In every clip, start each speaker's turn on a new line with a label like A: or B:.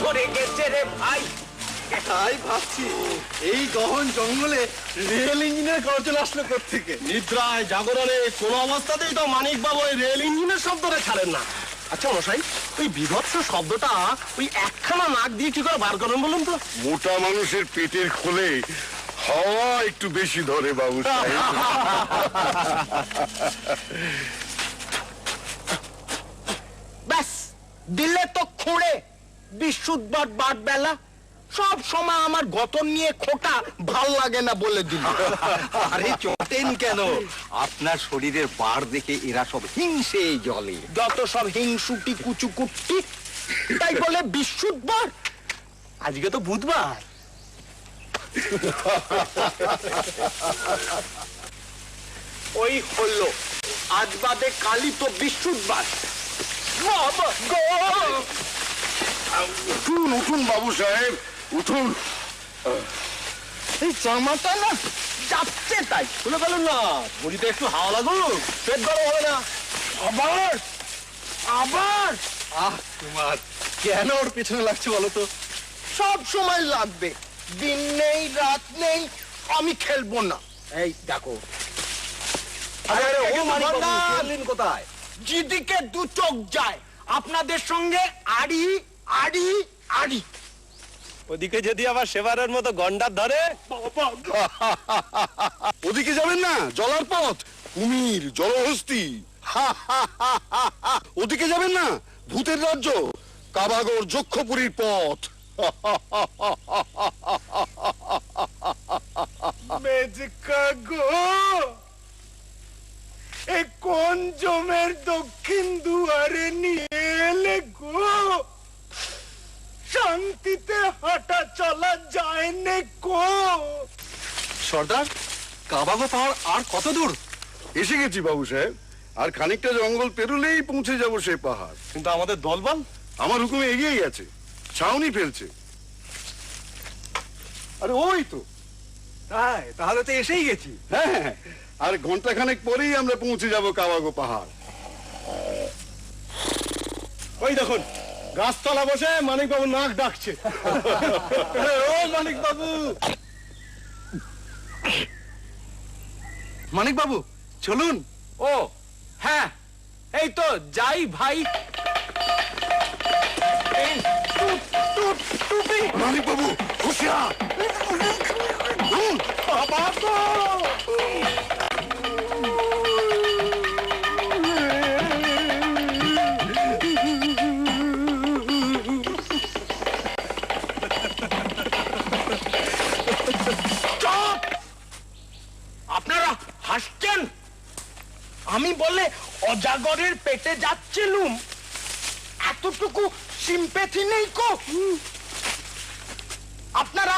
A: পড়ে গেছে রে ভাই।
B: তাই ভাবছি এই গহন জঙ্গলে রেল ইঞ্জিনের গর্জন আসলো থেকে
C: নিদ্রায় জাগরণে কোনো অবস্থাতেই তো মানিক বাবু ওই রেল ইঞ্জিনের শব্দটা ছাড়েন না। আচ্ছা মশাই ওই বিভৎস শব্দটা ওই একখানা নাক দিয়ে কি করে বার করেন বলুন তো?
D: মোটা মানুষের পেটের খোলে হাওয়া একটু বেশি ধরে বাবু
A: ব্যাস দিলে তো খুঁড়ে। বিশুদ্ধবার বাদ বেলা সব সময় আমার গতন নিয়ে খোটা ভালো লাগে না বলে দিল।
B: আরে চটেন কেন? আপনার শরীরের বার দেখে এরা সব হিংসে জলে।
A: যত সব হিংসুটি কুচুকুটি তাই বলে বিশুদ্ধবার
C: আজকে তো বুধবার।
A: ওই হলো আজ বাদে কালি তো বিশুদ্ধবার। বাবা গো!
D: উঠুন উঠুন বাবু সাহেব উঠুন।
A: এই জামাটা না যাচ্ছে তাই।
C: খুলে ফেলুন না বড়িতে একটু হাওয়া লাগুক পেট গরম হবে না।
A: আবার আবার।
B: আহ তোমার কেন ওর পেছনে লাগছে বলো তো?
A: সব সময় লাগবে দিন নেই রাত নেই আমি খেলব না। এই দেখো।
C: কোথায়?
A: যেদিকে দু চোখ যায় আপনাদের সঙ্গে আড়ি আড়ি আড়ি।
C: ওদিকে যদি আবার সেবারের মতো গন্ডার ধরে?
D: ওদিকে যাবেন না জলার পথ। কুমির জলহস্তি। ওদিকে যাবেন না ভূতের রাজ্য। কাবাগর যক্ষপুরীর পথ।
A: কোন জমের দক্ষিণ দুয়ারে নিয়ে এলে গো? শান্তিতে হাঁটা চলা যায় না গো।
B: সর্দার কাবাগো পাহাড় আর কত দূর?
D: এসে গেছি বাবু সাহেব। আর খানিকটা জঙ্গল পেরুলেই পৌঁছে যাব সে পাহাড়।
C: কিন্তু আমাদের দলবল?
D: আমার হুকুমে এগিয়ে গেছে ছাউনি ফেলছে। আরে ওই তো।
B: তাই? তাহলে তো এসেই গেছি।
D: হ্যাঁ আর ঘণ্টা খানেক পরেই আমরা পৌঁছে যাব কাবাগো পাহাড়।
C: ওই দেখুন গাছতলা বসে মানিক বাবু নাক ডাকছে। ও মানিক বাবু
B: মানিক বাবু চলুন।
A: ও হ্যাঁ এই তো যাই ভাই। এই টুপ, টুপ,
D: মানিক বাবু
A: আমি বলে অজাগরের পেটে যাচ্ছিলুম। এতটুকু সিম্পেথি নেই কো। আপনারা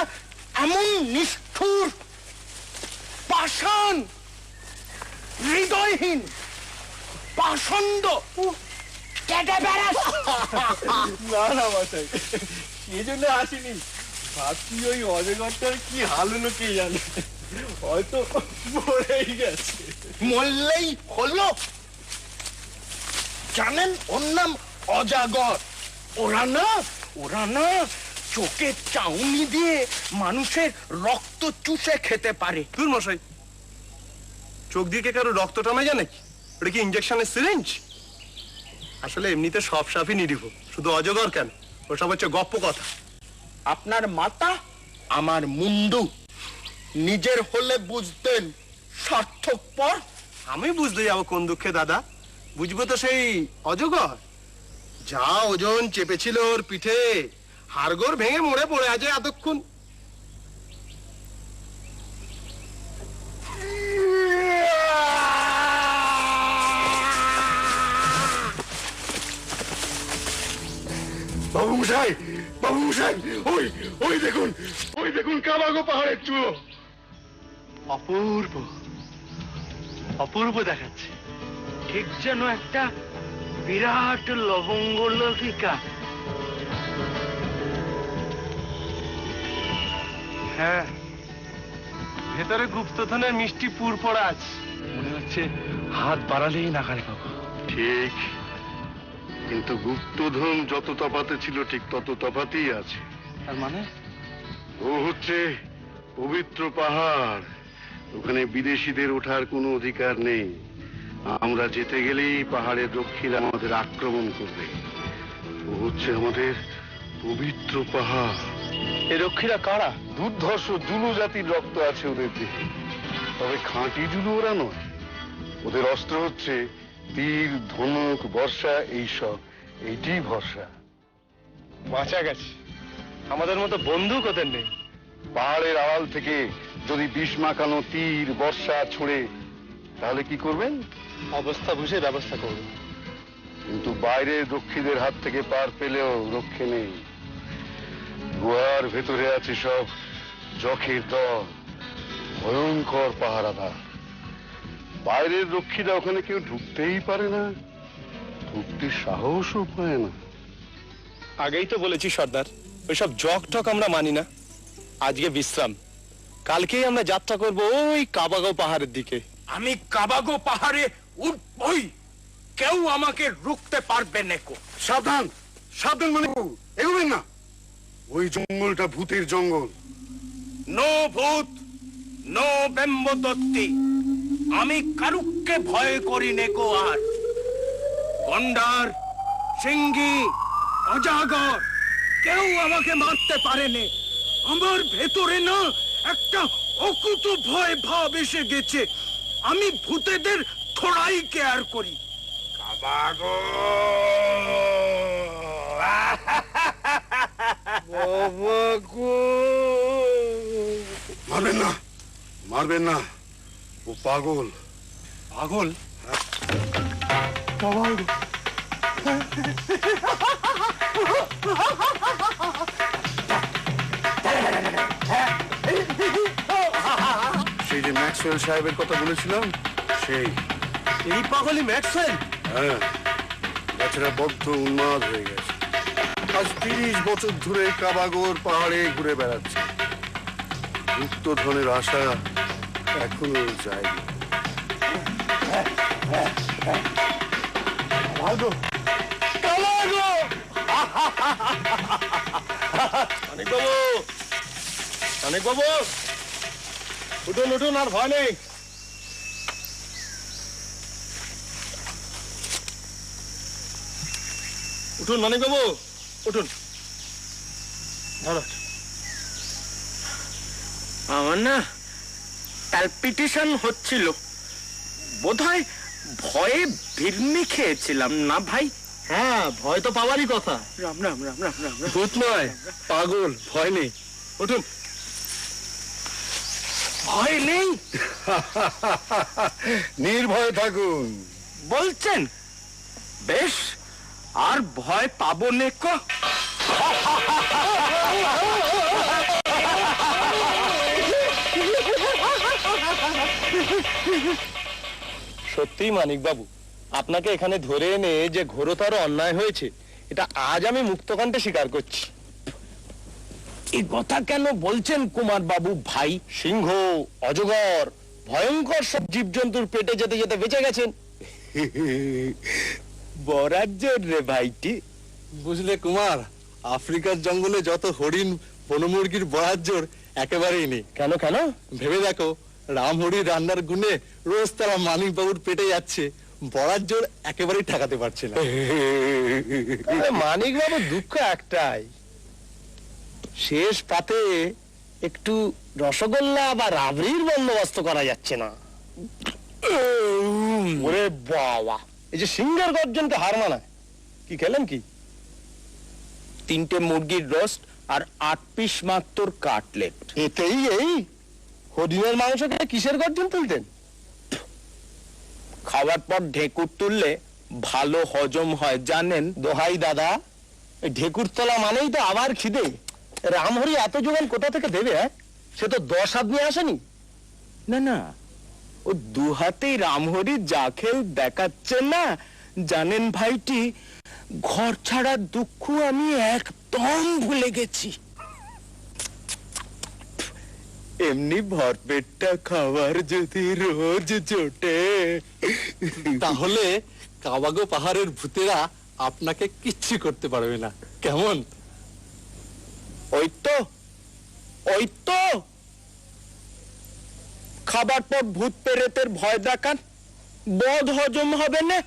A: এমন নিষ্ঠুর পাষাণ হৃদয়হীন পাষণ্ড কেটে বেড়াস।
B: না না মশাই সেই জন্য আসিনি। ভাবছি ওই অজগরটার কি হাল হলো কে জানে। হয়তো মরেই গেছে।
A: মরলেই হলো। জানেন ওর নাম অজাগর। ওরা না ওরা না চোখে চাউনি দিয়ে মানুষের রক্ত চুষে খেতে পারে।
C: দূর মশাই চোখ দিয়ে কে কারও রক্ত টানা জানে ওটা কি ইঞ্জেকশনের সিরিঞ্জ আসলে এমনিতে সব সাপই নিরীহ শুধু অজগর কেন? ওসব হচ্ছে গপ্প কথা।
A: আপনার মাতা আমার মুন্ডু। নিজের হলে বুঝতেন সার্থক পর
C: আমি বুঝতে যাব কোন দুঃখে দাদা। বুঝব তো সেই অজগর। যা ওজন চেপেছিল ওর পিঠে হাড়গোড় ভেঙে মরে পড়ে আছে এতক্ষণ।
D: বাবু মশাই বাবু মশাই ওই ওই দেখুন ওই দেখুন কাবাগো পাহাড়ের চূড়ো
E: অপূর্ব। অপূর্ব দেখাচ্ছে। ঠিক যেন একটা বিরাট লবঙ্গ লতিকা। হ্যাঁ ভেতরে গুপ্তধনের মিষ্টি পুর পড়া আছে। মনে হচ্ছে হাত বাড়ালেই নাগারে পাবো।
D: ঠিক। কিন্তু গুপ্তধন যত তফাতে ছিল ঠিক তত তফাতেই আছে।
C: তার মানে?
D: ও হচ্ছে পবিত্র পাহাড়। ওখানে বিদেশিদের ওঠার কোনো অধিকার নেই। আমরা যেতে গেলেই পাহাড়ের রক্ষীরা আমাদের আক্রমণ করবে। ও হচ্ছে আমাদের পবিত্র পাহাড়।
C: এই রক্ষীরা কারা?
D: দুর্ধর্ষ জুলু জাতির রক্ত আছে ওদের দেহে। তবে খাঁটি জুলু ওরা নয়। ওদের অস্ত্র হচ্ছে তীর ধনুক বর্ষা এইসব। এইটি ভরসা।
C: বাঁচা গেছে। আমাদের মতো বন্দুক ওদের নেই।
D: পাহাড়ের আড়াল থেকে যদি বিষ মাখানো তীর বর্ষা ছুড়ে তাহলে কি করবেন?
C: অবস্থা বুঝে ব্যবস্থা করব।
D: কিন্তু বাইরের রক্ষীদের হাত থেকে পার পেলেও রক্ষে নেই। গুহার ভেতরে আছে সব জখের দল। ভয়ঙ্কর পাহারাদার। বাইরের রক্ষীরা ওখানে কেউ ঢুকতেই পারে না। ঢুকতে সাহসও পায় না।
C: আগেই তো বলেছি সর্দার ওইসব জক টক আমরা মানি না। আজকে বিশ্রাম। কালকেই আমরা যাত্রা করব ওই কাবাগো পাহাড়ের দিকে।
A: আমি কাবাগো পাহাড়ে উঠবই। কেউ আমাকে রুখতে পারবে নেকো
D: সাবধান সাবধান মানে এগোবেন না। ওই জঙ্গলটা ভূতের জঙ্গল।
A: নো ভূত নো বেম্ব দত্তি আমি কারুককে ভয় করি নেকো আর। গন্ডার সিংহি অজাগর কেউ আমাকে মারতে পারেনি আমার ভেতরে না একটা অকুত ভয় ভাব এসে গেছে। আমি ভূতেদের থোড়াই কেয়ার করি। কাবাগো!
D: মারবেন না মারবেন না। ও পাগল।
C: পাগল?
D: সেই যে ম্যাক্সওয়েল সাহেবের কথা বলেছিলাম সেই।
C: এই পাগলই ম্যাক্সওয়েল?
D: হ্যাঁ বেচারা বদ্ধ উন্মাদ হয়ে গেছে। আজ তিরিশ বছর ধরে কাবাগর পাহাড়ে ঘুরে বেড়াচ্ছে। গুপ্তধনের আশা এখনও যায়নি।
C: অনেক বাবু অনেক বাবু উঠুন উঠুন আর ভয় নেই। উঠুন অনেক বাবু উঠুন। ধরো।
A: আমার না প্যালপিটেশন হচ্ছিল। বোধহয় ভয়ে ভিড়মি খেয়েছিলাম না ভাই?
C: হ্যাঁ ভয় তো পাওয়ারই কথা।
A: রাম রাম রাম রাম রাম রাম।
C: ভূত নয় পাগল ভয় নেই। উঠুন।
A: ভয় নেই?
D: নির্ভয় থাকুন।
A: বলছেন? বেশ আর ভয় পাবো নেকো
C: সত্যিই মানিক বাবু আপনাকে এখানে ধরে এনে যে ঘোরতর অন্যায় হয়েছে এটা আজ আমি মুক্তকান্তে স্বীকার করছি।
A: কথা কেন বলছেন কুমার বাবু? ভাই
C: সিংহ অজগর ভয়ঙ্কর সব জীবজন্তুর পেটে যেতে যেতে বেঁচে গেছেন।
A: বরাজ্যের রে ভাইটি।
B: বুঝলে কুমার আফ্রিকার জঙ্গলে যত হরিণ বনমুরগির বরাত জোর একেবারেই নেই।
C: কেন কেন?
B: ভেবে দেখো রামহরি রান্নার গুণে রোজ তারা মানিক বাবুর পেটে যাচ্ছে বরাত জোর একেবারেই ঠেকাতে পারছে না।
C: মানিক বাবু দুঃখ একটাই। শেষ পাতে একটু রসগোল্লা বা রাবড়ির বন্দোবস্ত করা যাচ্ছে না। ওরে বাবা। এই যে সিঙ্গার গর্জনকে হার মানায়। কি খেলেন কি?
A: তিনটে মুরগির রোস্ট আর আট পিস মাত্র কাটলেট।
C: এতেই এই হরিণের মাংস খেয়ে কিসের গর্জন তুলতেন?
A: খাওয়ার পর ঢেকুর তুললে ভালো হজম হয় জানেন?
C: দোহাই দাদা এই ঢেকুরতলা মানেই তো আবার খিদে। রামহরি এত জোগান কোথা থেকে দেবে হ্যাঁ? সে তো দশ হাত নিয়ে আসেনি।
A: না না। ও দু হাতেই রামহরি যা খেল দেখাচ্ছে না। জানেন ভাইটি ঘর ছাড়া দুঃখ আমি একদম ভুলে গেছি। এমনি ভরপেটটা খাবার যদি রোজ জোটে।
B: তাহলে কাবাগো পাহাড়ের ভূতেরা
C: আপনাকে কিচ্ছু করতে পারবে না। কেমন?
A: ওই তো ওই তো খাবার পর ভূত পেরেতের ভয় দেখান বদ হজম হবে না।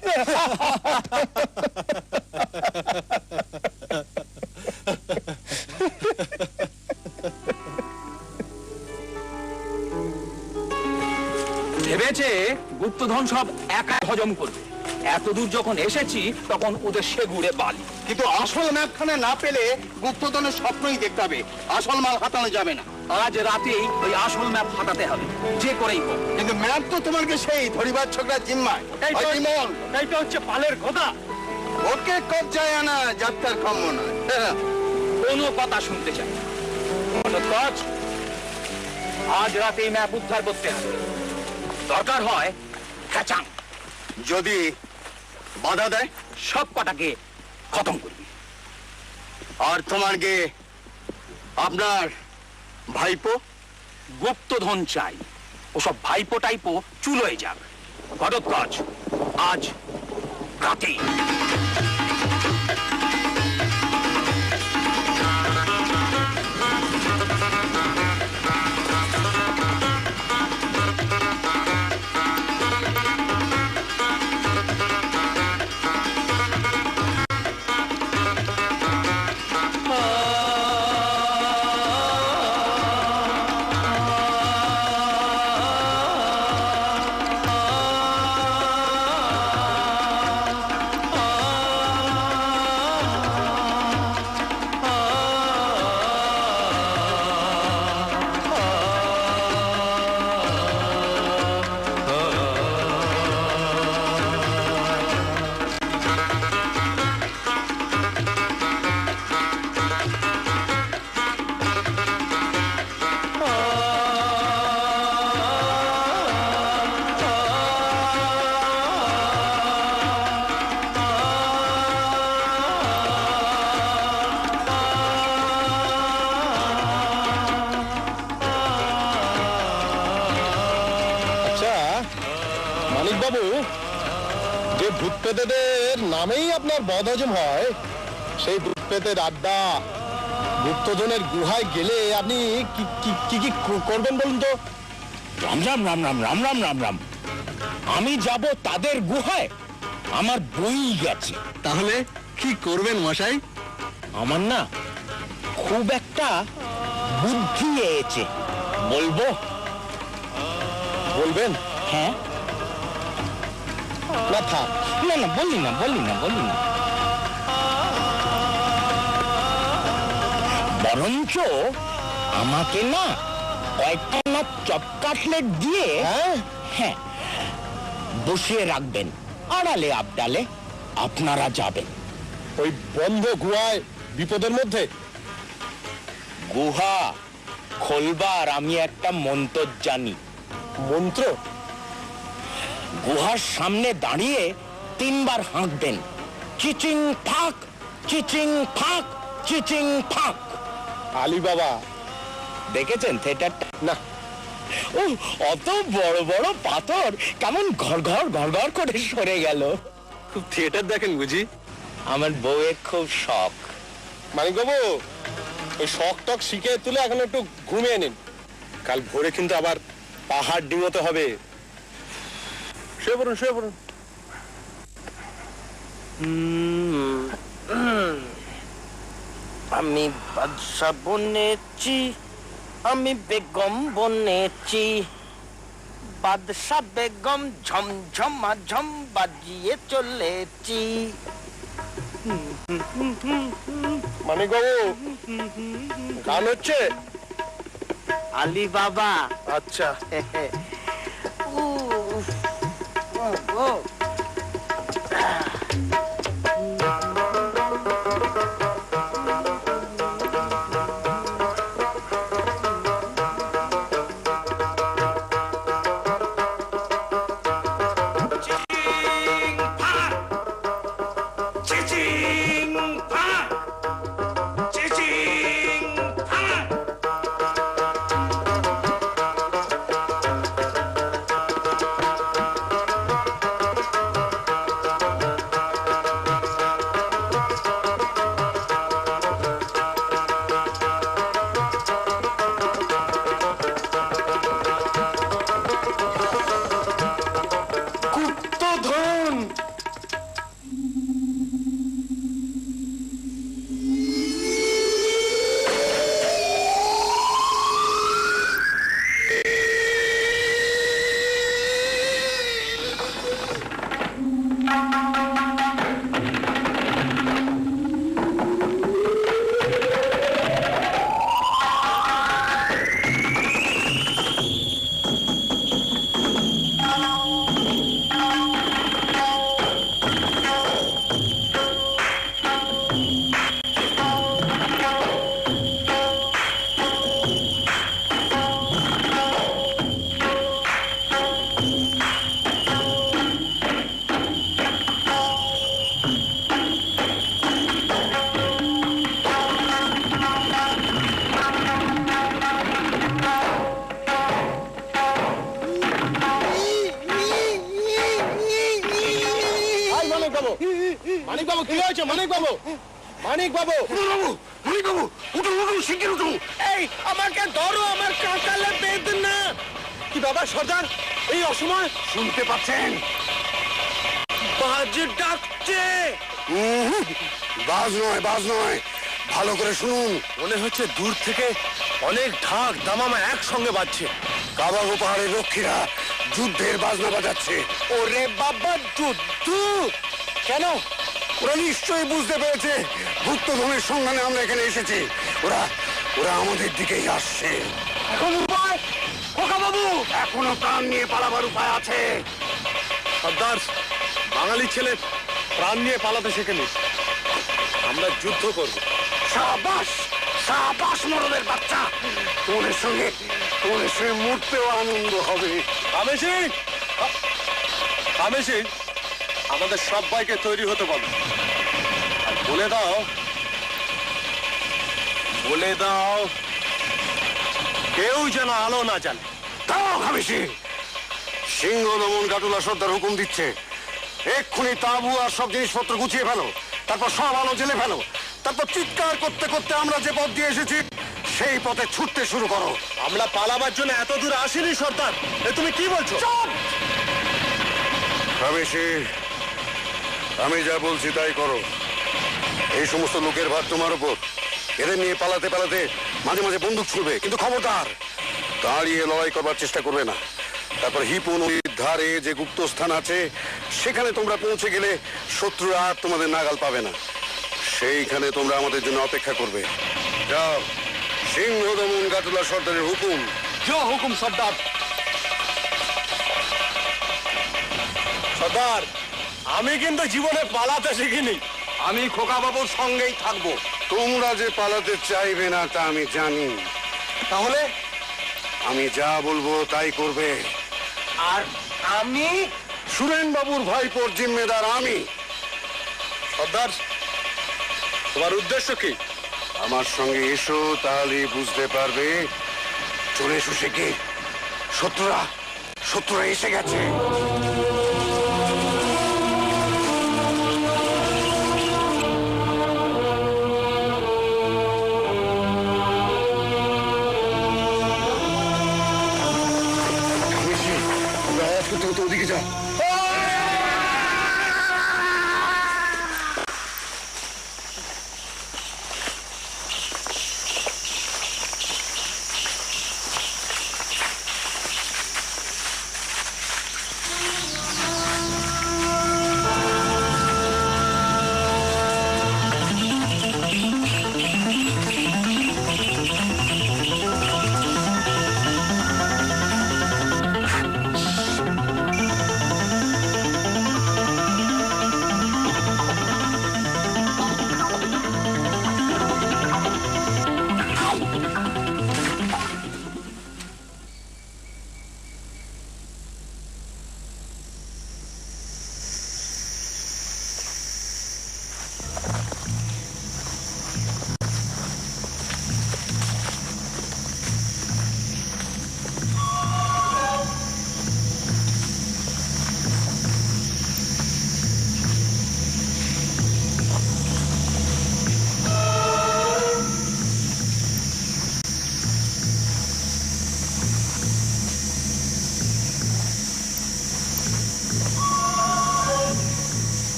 F: ভেবেছে গুপ্তধন সব একা হজম করবে। এতদূর যখন এসেছি তখন ওদের সেগুড়ে বালি।
B: কিন্তু আসল ম্যাপখানে না পেলে গুপ্তধনের স্বপ্নই দেখতে হবে। আসল মাল হাতানো যাবে না।
F: আজ রাতেই ওই আসল ম্যাপ হাতাতে হবে। যে করেই হোক।
B: কিন্তু ম্যাপ তো তোমাকে সেই ধরিবার ছোকরা জিম্মায়।
F: এইটা হচ্ছে পালের কথা
B: ওকে কবজায় আনা যাত্রার কম্য নয়।
F: কোনো কথা শুনতে চাই না। আজ রাতে ম্যাপ উদ্ধার করতে হবে। দরকার হয়
B: যদি বাধা দেয়,
F: সব কটাকে খতম করবি।
B: আর তোমার গে আপনার ভাইপো
F: গুপ্তধন চাই। ওসব ভাইপো টাইপো চুলোয় যাক। কাজ আজ রাতেই।
C: পেতেদের নামেই আপনার বদহজম হয়। সেই ভূত পেতের আড্ডা গুপ্তজনের গুহায় গেলে আপনি কি কি- কি কি করবেন বলুন তো?
A: রাম রাম রাম রাম রাম রাম রাম রাম। আমি যাব তাদের গুহায়। আমার বই গেছে
C: তাহলে কি করবেন মশাই?
A: আমার না খুব একটা বুদ্ধি এসেছে। বলব?
C: বলবেন?
A: হ্যাঁ।
C: না থাক।
A: না না বলি না বলি না বলি না। বরঞ্চ আমাকে না কয়েকটা না চপ কাটলেট দিয়ে
C: হ্যাঁ?
A: হ্যাঁ বসিয়ে রাখবেন আড়ালে আবডালে আপনারা যাবেন।
C: ওই বন্ধ গুহায় বিপদের মধ্যে?
A: গুহা খোলবার আমি একটা মন্ত্র জানি
C: মন্ত্র?
A: গুহার সামনে দাঁড়িয়ে তিনবার হাঁকবেন। চিচিং ফাক চিচিং ফাক চিচিং ফাক।
C: আলী বাবা
A: দেখেছেন থিয়েটারটা?
C: না।
A: ও অত বড় বড় পাথর কেমন ঘর ঘর ঘর ঘর করে সরে গেল।
C: খুব থিয়েটার দেখেন বুঝি?
A: আমার বউয়ের খুব শখ।
C: মানিক বাবু ওই শখ টক শিখে তুলে এখন একটু ঘুমিয়ে নিন। কাল ভোরে কিন্তু আবার পাহাড় ডিঙোতে হবে। শুয়ে পড়ুন শুয়ে পড়ুন।
A: আমি বাদশা বনেছি আমি বেগম বনেছি। বাদশা বেগম ঝমঝমা ঝম বাজিয়ে চলেছি।
C: মানিক বাবু গান হচ্ছে?
A: আলী বাবা
C: আচ্ছা।
A: ও,
C: 哦。কি হয়েছে মানিক বাবু মানিক বাবু
D: বাবু মানিক বাবু উঠুন উঠুন শিগগির উঠুন
A: এই আমাকে ধরো আমার কাঁকালে বেদ
C: কি বাবা সর্দার? এই অসময়?
D: শুনতে পাচ্ছেন?
A: বাজ ডাকছে।
D: বাজ নয় বাজ নয়। ভালো করে শুনুন।
C: মনে হচ্ছে দূর থেকে অনেক ঢাক দামামা একসঙ্গে বাজছে।
D: কাবাগো পাহাড়ের রক্ষীরা যুদ্ধের বাজনা বাজাচ্ছে।
A: ওরে বাবা যুদ্ধ?
C: কেন?
D: ওরা নিশ্চয়ই বুঝতে পেরেছে। গুপ্তধনের সন্ধানে আমরা এখানে এসেছি। ওরা ওরা আমাদের দিকেই আসছে।
C: এখন উপায়? বাবু
D: এখনও প্রাণ নিয়ে পালাবার উপায় আছে।
C: সর্দার বাঙালি ছেলে প্রাণ নিয়ে পালাতে শেখেনি। আমরা যুদ্ধ করব।
D: সাবাস! সাবাস মরদের বাচ্চা! তোমাদের সঙ্গে তোমাদের সঙ্গে মরতেও আনন্দ হবে।
C: কামেশি কামেশি আমাদের সবাইকে তৈরি হতে বলো। আর বলে দাও বলে দাও কেউ যেন আলো না জানে
D: তাও সিংহ দমন কাটুলা সর্দার হুকুম দিচ্ছে। এক্ষুনি তাবু আর সব জিনিসপত্র গুছিয়ে ফেলো তারপর সব আলো জেলে ফেলো। তারপর চিৎকার করতে করতে আমরা যে পথ দিয়ে এসেছি সেই পথে ছুটতে শুরু করো।
C: আমরা পালাবার জন্য এত দূর আসিনি সর্দার। তুমি কি বলছো?
D: আমি যা বলছি তাই করো। এই সমস্ত লোকের ভার তোমার উপর। এদের নিয়ে পালাতে পালাতে মাঝে মাঝে বন্দুক ছুড়বে কিন্তু খবরদার দাঁড়িয়ে লড়াই করবার চেষ্টা করবে না। তারপর হিপু নদীর ধারে যে গুপ্তস্থান আছে সেখানে তোমরা পৌঁছে গেলে শত্রুরা আর তোমাদের নাগাল পাবে না। সেইখানে তোমরা আমাদের জন্য অপেক্ষা করবে। যাও। সিংহ দমন গাটুলা সর্দারের হুকুম।
C: জো হুকুম সর্দার। সর্দার! আমি কিন্তু জীবনে পালাতে শিখিনি। আমি খোকা বাবুর সঙ্গেই থাকব।
D: তোমরা যে পালাতে চাইবে না তা আমি জানি।
C: তাহলে?
D: আমি যা বলব তাই করবে।
A: আর আমি?
D: সুরেন বাবুর ভাইপোর জিম্মেদার আমি।
C: সর্দার তোমার উদ্দেশ্য কি?
D: আমার সঙ্গে এসো তাহলে বুঝতে পারবে। চলে এসো সে কে? শত্রুরা শত্রুরা এসে গেছে।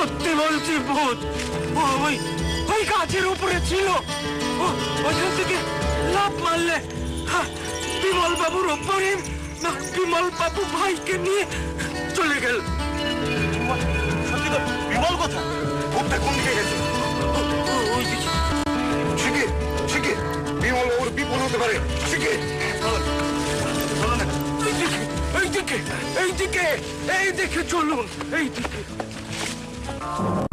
A: সত্যি বলছি ভূত। ওই ওই গাছের উপরে ছিল। ওখান থেকে লাভ মারলে। বিমল বাবুর ওপরে বিমল বাবু ভাইকে নিয়ে চলে গেল।
C: বিমল কথা
D: ভূতটা কোন দিকে গেছে?
A: ওই দিকে।
D: শিখে শিখে বিমল ওর বিপদ হতে পারে। শিখে
A: এই দিকে এই দিকে এই দিকে চলুন এই দিকে।
F: you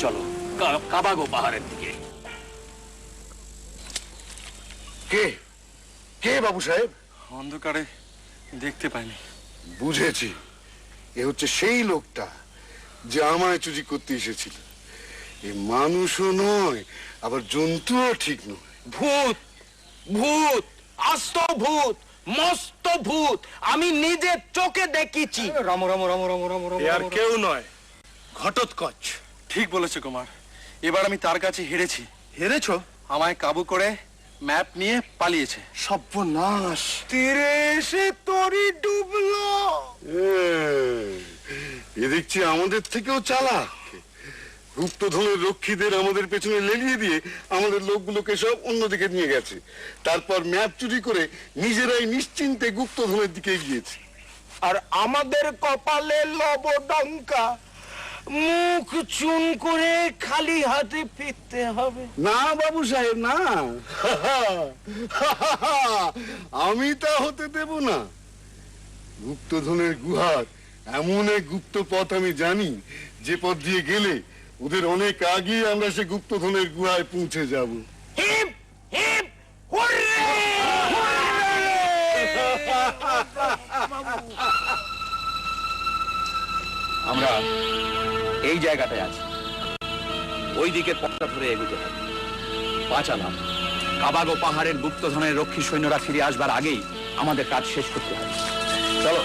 F: চলো। কাবাগো পাহাড়ের দিকে।
D: কে? কে বাবু সাহেব?
B: অন্ধকারে দেখতে পাইনি।
D: বুঝেছি। এ হচ্ছে সেই লোকটা যে আমায় চুরি করতে এসেছিল। এ মানুষও নয় আবার জন্তুও ঠিক নয়।
A: ভূত! ভূত! আস্ত ভূত! মস্ত ভূত! আমি নিজের চোখে দেখেছি।
B: রাম রাম রাম রাম রাম রাম
C: আর কেউ নয় ঘটোৎকচ।
B: ঠিক বলেছে কুমার। এবার আমি তার কাছে হেরেছি।
C: হেরেছো?
B: আমায় কাবু করে ম্যাপ নিয়ে পালিয়েছে।
C: সর্বনাশ।
A: তীরে এসে তরি ডুবলো।
D: এ, এ দেখছি আমাদের থেকেও চালাক। গুপ্তধনের রক্ষীদের আমাদের পেছনে লেলিয়ে দিয়ে আমাদের লোকগুলোকে সব অন্যদিকে নিয়ে গেছে। তারপর ম্যাপ চুরি করে নিজেরাই নিশ্চিন্তে গুপ্তধনের দিকে গিয়েছে
A: আর আমাদের কপালে লবডঙ্কা। মুখ চুন করে খালি হাতে ফিরতে হবে।
D: না বাবু সাহেব না। আমি তা হতে দেব না। গুপ্তধনের গুহার এমন এক গুপ্ত পথ আমি জানি যে পথ দিয়ে গেলে ওদের অনেক আগে আমরা সে গুপ্তধনের গুহায় পৌঁছে যাব।
A: হিপ হিপ
F: আমরা এই জায়গাটায় আছি। ওই দিকের পথটা ধরে এগুতে হবে। বাঁচালাম। কাবাগো পাহাড়ের গুপ্তধনের রক্ষী সৈন্যরা ফিরে আসবার আগেই আমাদের কাজ শেষ করতে হবে। চলো।